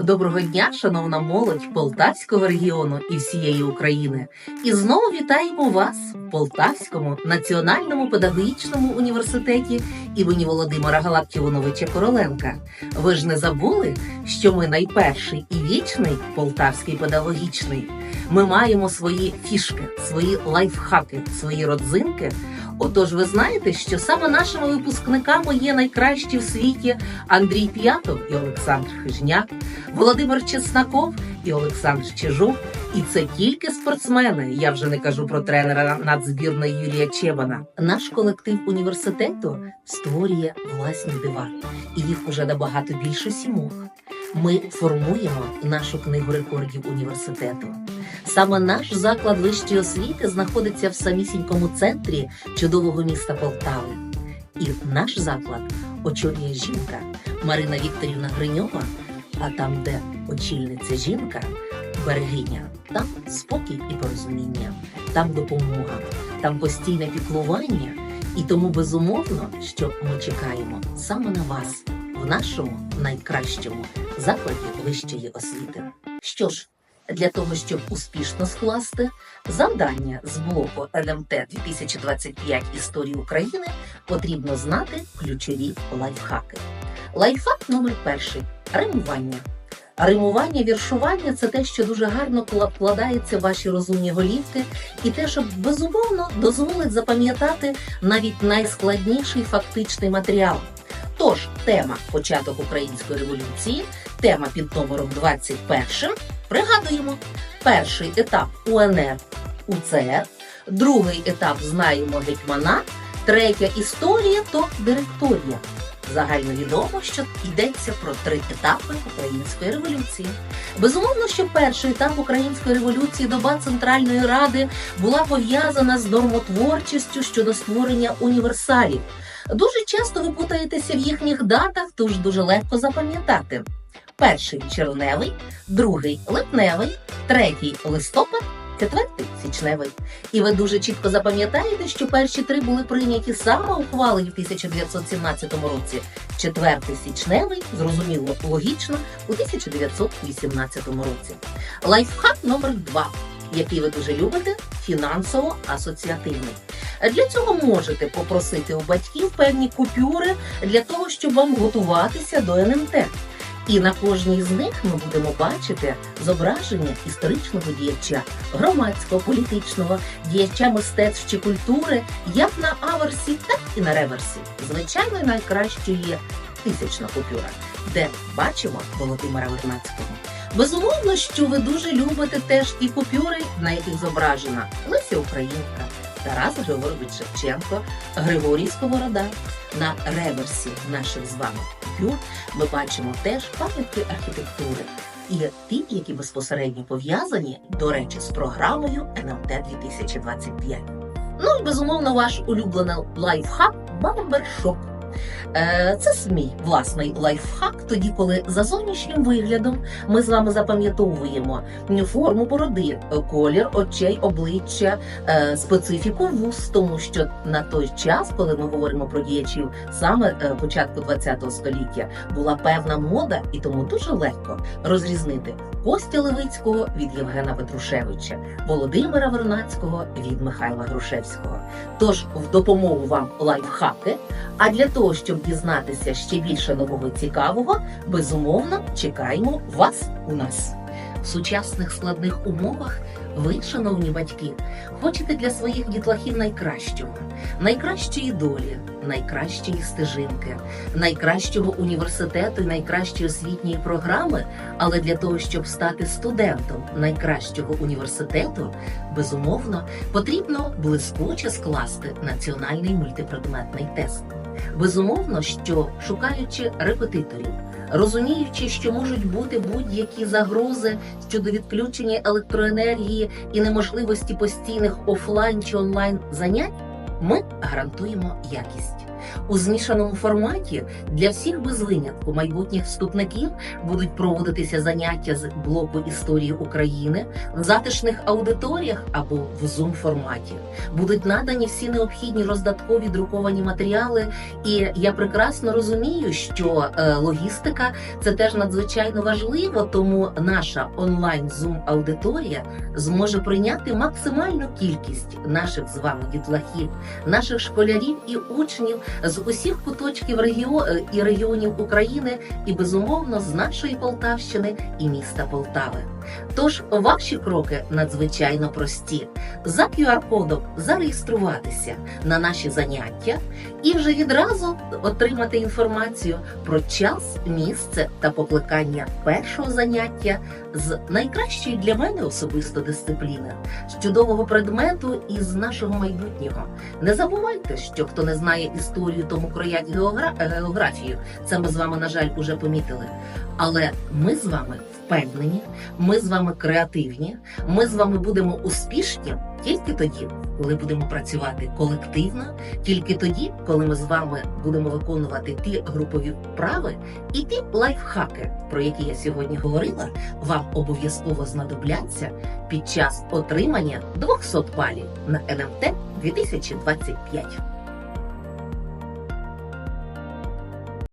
Доброго дня, шановна молодь Полтавського регіону і всієї України. І знову вітаємо вас в Полтавському національному педагогічному університеті імені Володимира Галактіоновича Короленка. Ви ж не забули, що ми найперший і вічний полтавський педагогічний. Ми маємо свої фішки, свої лайфхаки, свої родзинки. Отож, ви знаєте, що саме нашими випускниками є найкращі в світі Андрій П'ятов і Олександр Хижняк, Володимир Чеснаков і Олександр Чижук. І це тільки спортсмени. Я вже не кажу про тренера нацзбірної Юрія Чебана. Наш колектив університету створює власні дива, і їх уже набагато більше сімох. Ми формуємо нашу книгу рекордів університету. Саме наш заклад вищої освіти знаходиться в самісінькому центрі чудового міста Полтави. І наш заклад очолює жінка Марина Вікторівна Гриньова. А там, де очільниця жінка, берегиня, там спокій і порозуміння, там допомога, там постійне піклування. І тому безумовно, що ми чекаємо саме на вас в нашому найкращому закладі вищої освіти. Що ж, для того, щоб успішно скласти завдання з блоку НМТ 2025 історії України, потрібно знати ключові лайфхаки. Лайфхак номер перший римування. Римування, віршування це те, що дуже гарно вкладається в ваші розумні голівки, і те, що безумовно дозволить запам'ятати навіть найскладніший фактичний матеріал. Тож, тема початок української революції, тема під номером 21. Пригадуємо, перший етап УНР УЦР, другий етап знаємо гетьмана, третя історія то директорія. Загальновідомо, що йдеться про три етапи української революції. Безумовно, що перший етап української революції доба Центральної Ради була пов'язана з нормотворчістю щодо створення універсалів. Дуже часто ви путаєтеся в їхніх датах, тож дуже легко запам'ятати. Перший червневий, другий липневий, третій листопад, четвертий січневий. І ви дуже чітко запам'ятаєте, що перші три були прийняті саме ухвалені в 1917 році. Четвертий січневий, зрозуміло, логічно, у 1918 році. Лайфхак номер два, який ви дуже любите, фінансово-асоціативний. Для цього можете попросити у батьків певні купюри для того, щоб вам готуватися до НМТ. І на кожній з них ми будемо бачити зображення історичного діяча, громадського, політичного, діяча мистецтв чи культури, як на аверсі, так і на реверсі. Звичайно, найкращою є тисячна купюра, де бачимо Володимира Вернацького. Безумовно, що ви дуже любите теж і купюри, на яких зображена Леся Українка, Тарас Григорович Шевченко, Григорій Сковорода. На реверсі наших з вами купюр ми бачимо теж пам'ятки архітектури і ті, які безпосередньо пов'язані, до речі, з програмою НЛТ 2025. Ну і безумовно, ваш улюблений лайфхак барбершоп. Е, Це мій власний лайфхак, тоді, коли за зовнішнім виглядом ми з вами запам'ятовуємо форму бороди, колір очей, обличчя, е, специфіку вуст, тому що на той час, коли ми говоримо про діячів саме е, початку ХХ століття, була певна мода, і тому дуже легко розрізнити Костя Левицького від Євгена Петрушевича, Володимира Вернацького від Михайла Грушевського. Тож в допомогу вам лайфхаки. А для того, щоб дізнатися ще більше нового цікавого, безумовно чекаємо вас у нас. В сучасних складних умовах ви, шановні батьки, хочете для своїх дітлахів найкращого, найкращої долі, найкращої стежинки, найкращого університету і найкращої освітньої програми. Але для того, щоб стати студентом найкращого університету, безумовно потрібно блискуче скласти національний мультипредметний тест. Безумовно, що шукаючи репетиторів, розуміючи, що можуть бути будь-які загрози щодо відключення електроенергії і неможливості постійних офлайн чи онлайн занять, ми гарантуємо якість. У змішаному форматі для всіх без винятку майбутніх вступників будуть проводитися заняття з блоку історії України в затишних аудиторіях або в зум форматі. Будуть надані всі необхідні роздаткові друковані матеріали, і я прекрасно розумію, що е, логістика це теж надзвичайно важливо, тому наша онлайн зум аудиторія зможе прийняти максимальну кількість наших з вами дітлахів, наших школярів і учнів з усіх куточків регіо... е, і регіонів України, і безумовно з нашої Полтавщини і міста Полтави. Тож ваші кроки надзвичайно прості. За QR-кодом зареєструватися на наші заняття і вже відразу отримати інформацію про час, місце та покликання першого заняття з найкращої для мене особисто дисципліни, з чудового предмету і з нашого майбутнього. Не забувайте, що хто не знає історію, тому кроять геогра... географію. Це ми з вами, на жаль, уже помітили. Але ми з вами впевнені, ми з вами креативні, ми з вами будемо успішні тільки тоді, коли будемо працювати колективно, тільки тоді, коли ми з вами будемо виконувати ті групові вправи і ті лайфхаки, про які я сьогодні говорила, вам обов'язково знадобляться під час отримання 200 балів на НМТ 2025.